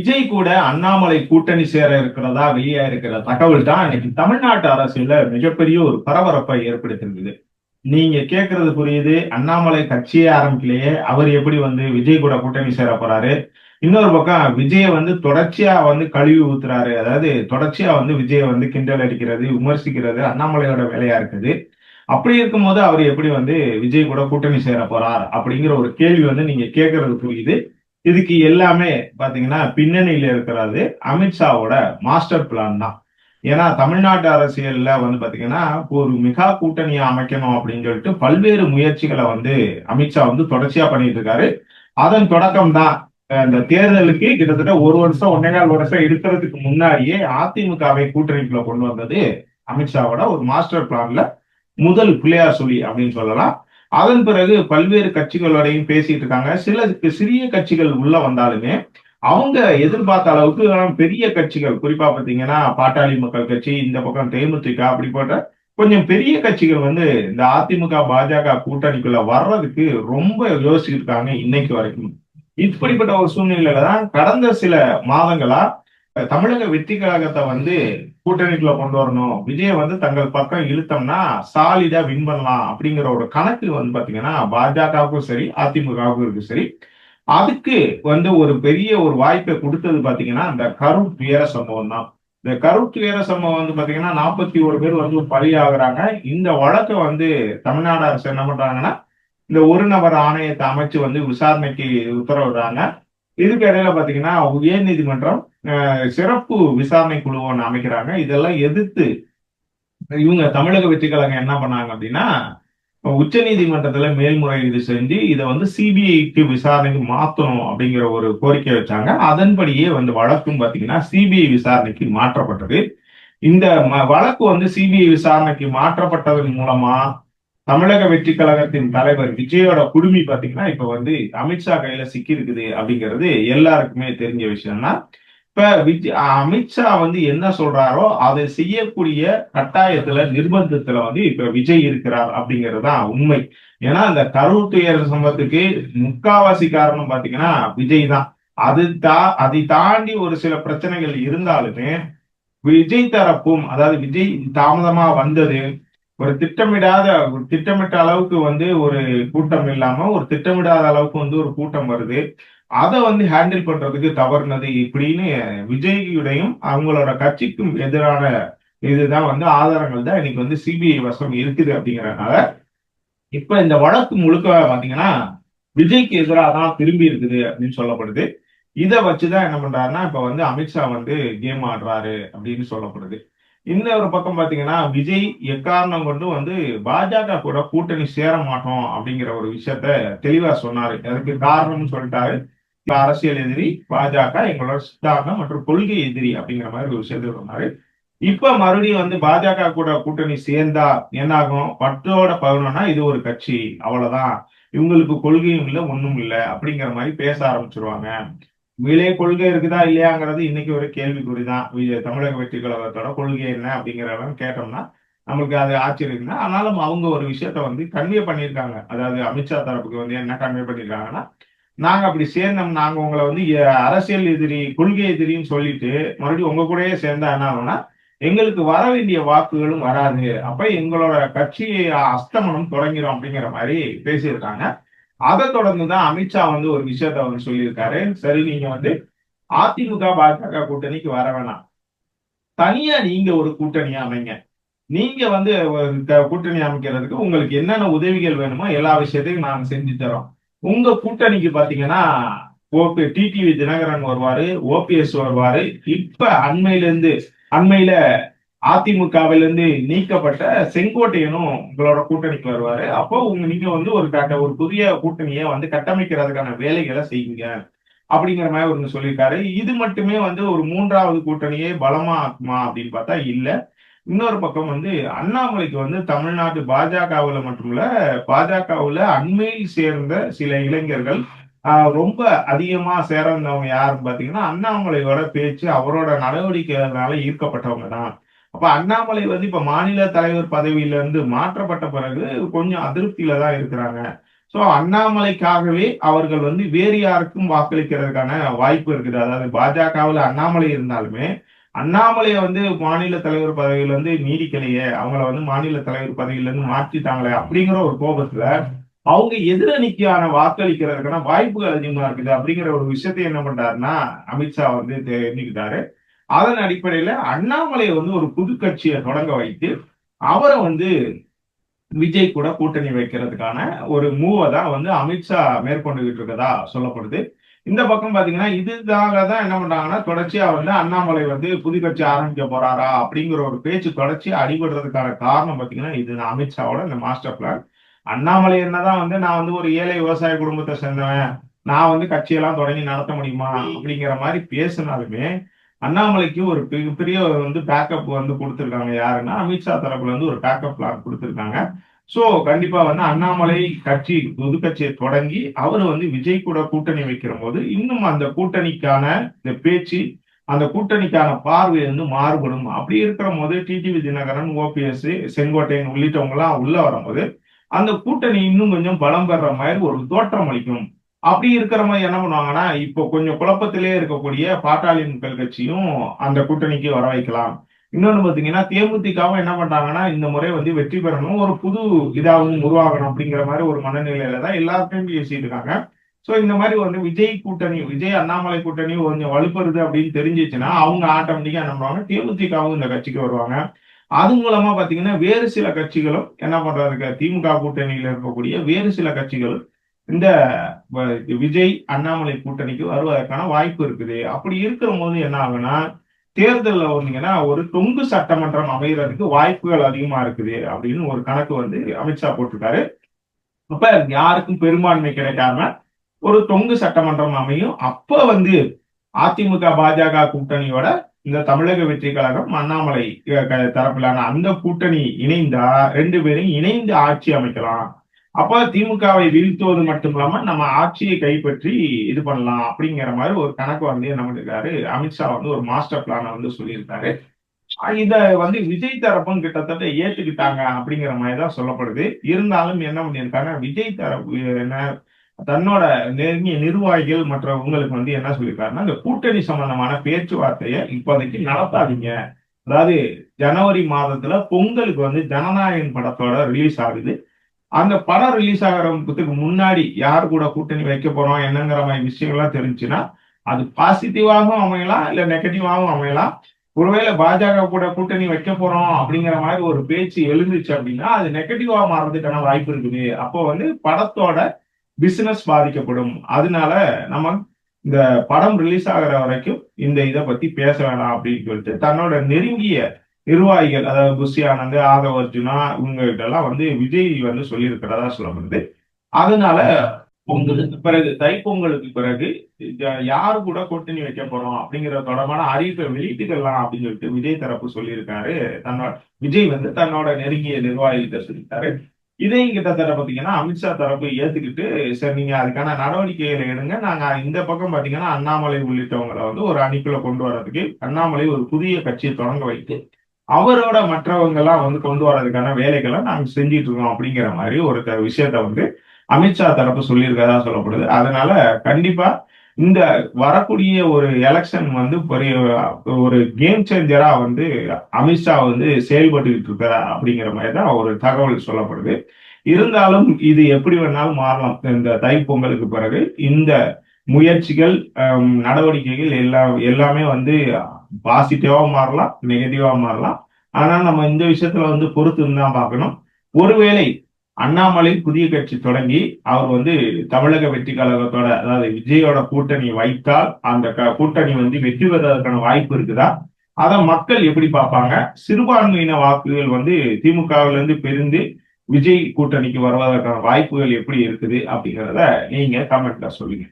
விஜய் கூட அண்ணாமலை கூட்டணி சேர இருக்கிறதா வெளியா இருக்கிற தகவல் தான் இன்னைக்கு தமிழ்நாட்டு அரசியல மிகப்பெரிய ஒரு பரபரப்பை ஏற்படுத்திருக்குது நீங்க கேட்கறது புரியுது அண்ணாமலை கட்சியே ஆரம்பிக்கலையே அவர் எப்படி வந்து விஜய் கூட கூட்டணி சேர போறாரு? இன்னொரு பக்கம் விஜய வந்து தொடர்ச்சியா வந்து கழுவி ஊத்துறாரு. அதாவது தொடர்ச்சியா வந்து விஜய வந்து கிண்டல் அடிக்கிறது விமர்சிக்கிறது அண்ணாமலையோட வேலையா இருக்குது. அப்படி இருக்கும்போது அவர் எப்படி வந்து விஜய் கூட கூட்டணி சேர போறார் அப்படிங்கிற ஒரு கேள்வி வந்து நீங்க கேட்கறது புரியுது. இதுக்கு எல்லாமே பாத்தீங்கன்னா பின்னணியில இருக்கிறது அமித்ஷாவோட மாஸ்டர் பிளான் தான். ஏன்னா தமிழ்நாட்டு அரசியல்ல வந்து பாத்தீங்கன்னா ஒரு மிகா கூட்டணியை அமைக்கணும் அப்படின்னு சொல்லிட்டு பல்வேறு முயற்சிகளை வந்து அமித்ஷா வந்து தொடர்ச்சியா பண்ணிட்டு இருக்காரு. அதன் தொடக்கம் தான் இந்த தேர்தலுக்கு கிட்டத்தட்ட ஒரு வருஷம் ஒன்னே கால் வருஷம் இருக்கிறதுக்கு முன்னாடியே அதிமுகவை கூட்டணிக்குள்ள கொண்டு வந்தது அமித்ஷாவோட ஒரு மாஸ்டர் பிளான்ல முதல் பிள்ளையார் சொல்லி அப்படின்னு சொல்லலாம். அதன் பிறகு பல்வேறு கட்சிகளோடையும் பேசிட்டு இருக்காங்க. சில சிறிய கட்சிகள் உள்ள வந்தாலுமே அவங்க எதிர்பார்த்த அளவுக்கு பெரிய கட்சிகள் குறிப்பா பாத்தீங்கன்னா பாட்டாளி மக்கள் கட்சி இந்த பக்கம் தேமுதிக அப்படி போட்ட கொஞ்சம் பெரிய கட்சிகள் வந்து இந்த அதிமுக பாஜக கூட்டணிக்குள்ள வர்றதுக்கு ரொம்ப யோசிச்சுட்டு இருக்காங்க இன்னைக்கு வரைக்கும். இப்படிப்பட்ட ஒரு சூழ்நிலையில தான் கடந்த சில மாதங்களா தமிழக வெற்றி கழகத்தை வந்து கூட்டணிக்குள்ள கொண்டு வரணும். விஜய வந்து தங்கள் பக்கம் இழுத்தோம்னா சாலிடா வின் பண்ணலாம் அப்படிங்கிற ஒரு கணக்கு வந்து பாத்தீங்கன்னா பாஜகவுக்கும் சரி அதிமுகவுக்கும் இருக்கு சரி. அதுக்கு வந்து ஒரு பெரிய ஒரு வாய்ப்பை கொடுத்தது பாத்தீங்கன்னா இந்த கரூர் துயர சம்பவம் தான். இந்த கரூர் துயர சம்பவம் வந்து பாத்தீங்கன்னா நாற்பத்தி ஒரு பேர் வந்து பலியாகிறாங்க. இந்த வழக்கை வந்து தமிழ்நாடு அரசு என்ன பண்றாங்கன்னா இந்த ஒரு நபர் ஆணையத்தை அமைச்சு வந்து விசாரணைக்கு உத்தரவிடுறாங்க. இதுக்கு இடையில பாத்தீங்கன்னா உயர் நீதிமன்றம் சிறப்பு விசாரணை குழு ஒன்று அமைக்கிறாங்க. இதெல்லாம் எதிர்த்து இவங்க தமிழக வெற்றி கழகம் என்ன பண்ணாங்க அப்படின்னா உச்ச நீதிமன்றத்துல மேல்முறையீடு செஞ்சு இதை வந்து சிபிஐக்கு விசாரணைக்கு மாத்தணும் அப்படிங்கிற ஒரு கோரிக்கை வச்சாங்க. அதன்படியே வந்து வழக்கும் பாத்தீங்கன்னா சிபிஐ விசாரணைக்கு மாற்றப்பட்டது. இந்த வழக்கு வந்து சிபிஐ விசாரணைக்கு மாற்றப்பட்டதன் மூலமா தமிழக வெற்றி கழகத்தின் தலைவர் விஜயோட குடுமி பாத்தீங்கன்னா இப்ப வந்து அமித்ஷா கையில சிக்கி இருக்குது அப்படிங்கிறது எல்லாருக்குமே தெரிஞ்ச விஷயம்னா இப்ப விஜய் அமித்ஷா வந்து என்ன சொல்றாரோ அதை செய்யக்கூடிய கட்டாயத்துல நிர்பந்தத்துல வந்து இப்ப விஜய் இருக்கிறார் அப்படிங்கிறது தான் உண்மை. ஏன்னா அந்த கரூர் துயர சம்பவத்துக்கு முக்காவாசி காரணம் பாத்தீங்கன்னா விஜய் தான். அது தா அதை தாண்டி ஒரு சில பிரச்சனைகள் இருந்தாலுமே விஜய் தரப்பும் அதாவது விஜய் தாமதமா வந்தது ஒரு திட்டமிடாத ஒரு திட்டமிட்ட அளவுக்கு வந்து ஒரு கூட்டம் இல்லாம ஒரு திட்டமிடாத அளவுக்கு வந்து ஒரு கூட்டம் வருது. அதை வந்து ஹேண்டில் பண்றதுக்கு தவறுனது இப்படின்னு விஜய்யுடையும் அவங்களோட கட்சிக்கும் எதிரான இதுதான் வந்து ஆதாரங்கள் தான் இன்னைக்கு வந்து சிபிஐ வசம் இருக்குது அப்படிங்கறதுனால இப்ப இந்த வழக்கு முழுக்க பாத்தீங்கன்னா விஜய்க்கு எதிராக தான் திரும்பி இருக்குது அப்படின்னு சொல்லப்படுது. இதை வச்சுதான் என்ன பண்றாருன்னா இப்ப வந்து அமித்ஷா வந்து கேம் ஆடுறாரு அப்படின்னு சொல்லப்படுது. இன்னொரு பக்கம் பாத்தீங்கன்னா விஜய் எக்காரணம் கொண்டு வந்து பாஜக கூட கூட்டணி சேர மாட்டோம் அப்படிங்கிற ஒரு விஷயத்த தெளிவா சொன்னாரு. அதுக்கு காரணம்னு சொல்லிட்டாரு. அரசியல் எதிரி பாஜக எங்களோட சித்தாந்தம் மற்றும் கொள்கை எதிரி அப்படிங்கிற மாதிரி ஒரு விஷயத்த சொன்னாரு. இப்ப மறுபடியும் வந்து பாஜக கூட கூட்டணி சேர்ந்தா என்ன ஆகும் பட்டோட பதினொன்னா இது ஒரு கட்சி. அவ்வளவுதான். இவங்களுக்கு கொள்கையும் இல்லை ஒண்ணும் இல்லை அப்படிங்கிற மாதிரி பேச ஆரம்பிச்சிருவாங்க. மேலே கொள்கை இருக்குதா இல்லையாங்கிறது இன்னைக்கு ஒரு கேள்விக்குறிதான். தமிழக வெற்றி கழகத்தோட கொள்கை என்ன அப்படிங்கிற கேட்டோம்னா நம்மளுக்கு அது ஆச்சரியம் தான் ஆனாலும் அவங்க ஒரு விஷயத்த வந்து கன்வே பண்ணியிருக்காங்க. அதாவது அமித்ஷா தரப்புக்கு வந்து என்ன கன்வே பண்ணியிருக்காங்கன்னா நாங்க அப்படி சேர்ந்தோம் நாங்க உங்களை வந்து அரசியல் எதிரி கொள்கை எதிரின்னு சொல்லிட்டு மறுபடியும் உங்க கூடயே சேர்ந்தா என்ன ஆகும்னா எங்களுக்கு வர வேண்டிய வாக்குகளும் வராது. அப்ப எங்களோட கட்சி அஸ்தமனம் தொடங்கிடும் அப்படிங்கிற மாதிரி பேசியிருக்காங்க. அதை தொடர்ந்து தான் அமித்ஷா வந்து ஒரு விஷயத்த அவர் சொல்லியிருக்காரு. சரி நீங்க வந்து அதிமுக பாஜக கூட்டணிக்கு வர வேணாம். தனியா நீங்க ஒரு கூட்டணியா அமைங்க. நீங்க வந்து கூட்டணி அமைக்கிறதுக்கு உங்களுக்கு என்னென்ன உதவிகள் வேணுமோ எல்லா விஷயத்தையும் நாங்க செஞ்சு தரோம். உங்க கூட்டணிக்கு பாத்தீங்கன்னா ஓபி டிடிவி தினகரன் வருவாரு ஓபிஎஸ் வருவாரு. இப்ப அண்மையில இருந்து அண்மையில அதிமுகவிலிருந்து நீக்கப்பட்ட செங்கோட்டையனும் உங்களோட கூட்டணிக்கு வருவாரு. அப்போ உங்க நீங்க வந்து ஒரு கட்ட ஒரு புதிய கூட்டணியை வந்து கட்டமைக்கிறதுக்கான வேலைகளை செய்யுங்க அப்படிங்கிற மாதிரி ஒன்று சொல்லியிருக்காரு. இது மட்டுமே வந்து ஒரு மூன்றாவது கூட்டணியே பலமா ஆக்குமா அப்படின்னு பார்த்தா இல்லை. இன்னொரு பக்கம் வந்து அண்ணாமலைக்கு வந்து தமிழ்நாட்டு பாஜகவுல மட்டுமல்ல பாஜகவுல அண்மையில் சேர்ந்த சில இளைஞர்கள் ரொம்ப அதிகமா சேர்ந்தவங்க யாருன்னு பாத்தீங்கன்னா அண்ணாமலையோட பேச்சு அவரோட நடவடிக்கைகளால ஈர்க்கப்பட்டவங்க தான். அப்ப அண்ணாமலை வந்து இப்ப மாநில தலைவர் பதவியில இருந்து மாற்றப்பட்ட பிறகு கொஞ்சம் அதிருப்தியில தான் இருக்கிறாங்க. சோ அண்ணாமலைக்காகவே அவர்கள் வந்து வேறு யாருக்கும் வாக்களிக்கிறதுக்கான வாய்ப்பு இருக்குது. அதாவது பாஜகவில் அண்ணாமலை இருந்தாலுமே அண்ணாமலையை வந்து மாநில தலைவர் பதவியில வந்து நீடிக்கலையே அவங்கள வந்து மாநில தலைவர் பதவியில இருந்து மாற்றிட்டாங்களே அப்படிங்கிற ஒரு கோபத்துல அவங்க எதிரணிக்கான வாக்களிக்கிறதுக்கான வாய்ப்புகள் அதிகமா இருக்குது. அப்படிங்கிற ஒரு விஷயத்தை என்ன பண்றாருன்னா அமித்ஷா வந்து தெரிஞ்சுக்கிட்டாரு. அதன் அடிப்படையில அண்ணாமலையை வந்து ஒரு புது கட்சியை தொடங்க வைத்து அவரை வந்து விஜய் கூட கூட்டணி வைக்கிறதுக்கான ஒரு மூவை தான் வந்து அமித்ஷா மேற்கொண்டுகிட்டு இருக்கதா சொல்லப்படுது. இந்த பக்கம் பாத்தீங்கன்னா இதுக்காக தான் என்ன பண்றாங்கன்னா தொடர்ச்சியா வந்து அண்ணாமலை வந்து புது கட்சி ஆரம்பிக்க போறாரா அப்படிங்கிற ஒரு பேச்சு தொடர்ச்சி அடிபடுறதுக்கான காரணம் பாத்தீங்கன்னா இது அமித்ஷாவோட இந்த மாஸ்டர் பிளான் அண்ணாமலை என்னதான் வந்து நான் வந்து ஒரு ஏழை விவசாய குடும்பத்தை சேர்ந்தவன் நான் வந்து கட்சியெல்லாம் தொடங்கி நடத்த முடியுமா அப்படிங்கிற மாதிரி பேசினாலுமே அண்ணாமலைக்கு ஒரு பெரிய வந்து பேக்கப் வந்து கொடுத்துருக்காங்க. யாருன்னா அமித்ஷா தரப்புல இருந்து ஒரு பேக்கப் பிளான் கொடுத்துருக்காங்க. ஸோ கண்டிப்பா வந்து அண்ணாமலை கட்சி புது கட்சியை தொடங்கி அவர் வந்து விஜய் கூட கூட்டணி வைக்கிற போது இன்னும் அந்த கூட்டணிக்கான இந்த பேச்சு அந்த கூட்டணிக்கான பார்வை வந்து மாறுபடும். அப்படி இருக்கிற போது டிடிவி தினகரன் ஓபிஎஸ் செங்கோட்டையன் உள்ளிட்டவங்க எல்லாம் உள்ள வரும்போது அந்த கூட்டணி இன்னும் கொஞ்சம் பலம் பெற மாதிரி ஒரு தோற்றம் அளிக்கும். அப்படி இருக்கிற மாதிரி என்ன பண்ணுவாங்கன்னா இப்போ கொஞ்சம் குழப்பத்திலே இருக்கக்கூடிய பாட்டாளி மக்கள் கட்சியும் அந்த கூட்டணிக்கு வர வைக்கலாம். இன்னொன்று பார்த்தீங்கன்னா தேமுதிகவும் என்ன பண்றாங்கன்னா இந்த முறை வந்து வெற்றி பெறணும் ஒரு புது இதாகவும் உருவாகணும் அப்படிங்கிற மாதிரி ஒரு மனநிலையில தான் எல்லாத்தையும் பேசிட்டு இருக்காங்க. ஸோ இந்த மாதிரி வந்து விஜய் கூட்டணி விஜய் அண்ணாமலை கூட்டணி கொஞ்சம் வலுப்பெறுது அப்படின்னு தெரிஞ்சிச்சுன்னா அவங்க ஆட்டோமேட்டிக்காக என்ன பண்ணுவாங்க தேமுதிகவும் இந்த கட்சிக்கு வருவாங்க. அது மூலமா பாத்தீங்கன்னா வேறு சில கட்சிகளும் என்ன பண்றாங்க திமுக கூட்டணியில இருக்கக்கூடிய வேறு சில கட்சிகளும் இந்த விஜய் அண்ணாமலை கூட்டணிக்கு வருவதற்கான வாய்ப்பு இருக்குது. அப்படி இருக்கிற போது என்ன ஆகுனா தேர்தலில் வந்தீங்கன்னா ஒரு தொங்கு சட்டமன்றம் அமைகிறதுக்கு வாய்ப்புகள் அதிகமா இருக்குது அப்படின்னு ஒரு கணக்கு வந்து அமித்ஷா போட்டிருக்காரு. அப்ப யாருக்கும் பெரும்பான்மை கிடைக்காம ஒரு தொங்கு சட்டமன்றம் அமையும். அப்ப வந்து அதிமுக பாஜக கூட்டணியோட இந்த தமிழக வெற்றி கழகம் அண்ணாமலை தரப்பிலான அந்த கூட்டணி இணைந்தா ரெண்டு பேரும் இணைந்து ஆட்சி அமைக்கலாம். அப்ப திமுகவை வீழ்த்துவது மட்டும் இல்லாம நம்ம ஆட்சியை கைப்பற்றி இது பண்ணலாம் அப்படிங்கிற மாதிரி ஒரு கணக்கு வந்து என்ன பண்ணிருக்காரு? அமித்ஷா வந்து ஒரு மாஸ்டர் பிளான வந்து சொல்லியிருக்காரு. இத வந்து விஜய் தரப்பும் கிட்டத்தட்ட ஏத்துக்கிட்டாங்க அப்படிங்கிற மாதிரி தான் சொல்லப்படுது. இருந்தாலும் என்ன பண்ணியிருக்காங்க? விஜய் தரப்பு என்ன தன்னோட நெருங்கிய நிர்வாகிகள் மற்றவங்களுக்கு வந்து என்ன சொல்லியிருக்காருன்னா இந்த கூட்டணி சம்பந்தமான பேச்சுவார்த்தையை இப்போதைக்கு நடத்தாதீங்க. அதாவது ஜனவரி மாதத்துல பொங்கலுக்கு வந்து ஜனநாயகன் படத்தோட ரிலீஸ் ஆகுது. அந்த படம் ரிலீஸ் ஆகிறதுக்கு முன்னாடி யார் கூட கூட்டணி வைக்க போறோம் என்னங்கிற மாதிரி விஷயங்கள்லாம் தெரிஞ்சுன்னா அது பாசிட்டிவாகவும் அமையலாம் இல்ல நெகட்டிவாகவும் அமையலாம். ஒருவேளை பாஜக கூட கூட்டணி வைக்க போறோம் அப்படிங்கிற மாதிரி ஒரு பேச்சு எழுந்துச்சு அப்படின்னா அது நெகட்டிவா மாறதுக்கான வாய்ப்பு இருக்குது. அப்போ வந்து படத்தோட பிசினஸ் பாதிக்கப்படும். அதனால நம்ம இந்த படம் ரிலீஸ் ஆகிற வரைக்கும் இந்த இதை பத்தி பேச வேணாம் அப்படின்னு சொல்லிட்டு தன்னோட நெருங்கிய நிர்வாகிகள் அதாவது புஷி ஆனந்த் ஆதவ அர்ஜுனா இவங்ககிட்ட எல்லாம் வந்து விஜய் வந்து சொல்லியிருக்கிறதா சொல்லப்படுது அதனால பொங்கலுக்கு பிறகு தைப்பொங்கலுக்கு பிறகு யாரு கூட கூட்டணி வைக்க போறோம் அப்படிங்கிற தொடர்பான அறிவிப்பை வெளியிட்டுக்கலாம் அப்படின்னு சொல்லிட்டு விஜய் தரப்பு சொல்லியிருக்காரு. தன்னோட விஜய் வந்து தன்னோட நெருங்கிய நிர்வாகிகிட்ட சொல்லியிருக்காரு. இதையும் கிட்டத்தட்ட பாத்தீங்கன்னா அமித்ஷா தரப்பு ஏத்துக்கிட்டு சரி நீங்க அதுக்கான நடவடிக்கைகளை எடுங்க. நாங்க இந்த பக்கம் பாத்தீங்கன்னா அண்ணாமலை உள்ளிட்டவங்களை வந்து ஒரு அணிக்குள்ள கொண்டு வர்றதுக்கு அண்ணாமலை ஒரு புதிய கட்சியை தொடங்க வைத்து அவரோட மற்றவங்க எல்லாம் வந்து கொண்டு வர்றதுக்கான வேலைகளை நாங்க செஞ்சிட்டு இருக்கோம் அப்படிங்கிற மாதிரி ஒரு விஷயத்த வந்து அமித்ஷா தரப்பு சொல்லியிருக்கதா சொல்லப்படுது. அதனால கண்டிப்பா இந்த வரக்கூடிய ஒரு எலெக்ஷன் வந்து பெரிய ஒரு கேம் சேஞ்சரா வந்து அமித்ஷா வந்து செயல்பட்டுக்கிட்டு இருக்கிறா அப்படிங்கிற மாதிரி தான் ஒரு தகவல் சொல்லப்படுது. இருந்தாலும் இது எப்படி வேணாலும் மாறலாம். இந்த தைப்பொங்கலுக்கு பிறகு இந்த முயற்சிகள் நடவடிக்கைகள் எல்லாம் எல்லாமே வந்து பாசிட்டிவா மாறலாம் நெகட்டிவா மாறலாம். ஆனா நம்ம இந்த விஷயத்துல வந்து பொறுத்து தான் பார்க்கணும். ஒருவேளை அண்ணாமலை புதிய கட்சி தொடங்கி அவர் வந்து தமிழக வெற்றி கழகத்தோட அதாவது விஜயோட கூட்டணி வைத்தால் அந்த கூட்டணி வந்து வெற்றி பெறுவதற்கான வாய்ப்பு இருக்குதா? அதை மக்கள் எப்படி பார்ப்பாங்க? சிறுபான்மையின வாக்குகள் வந்து திமுகவில இருந்து பிரிந்து விஜய் கூட்டணிக்கு வருவதற்கான வாய்ப்புகள் எப்படி இருக்குது அப்படிங்கிறத நீங்க கமெண்ட்ல சொல்லுங்க.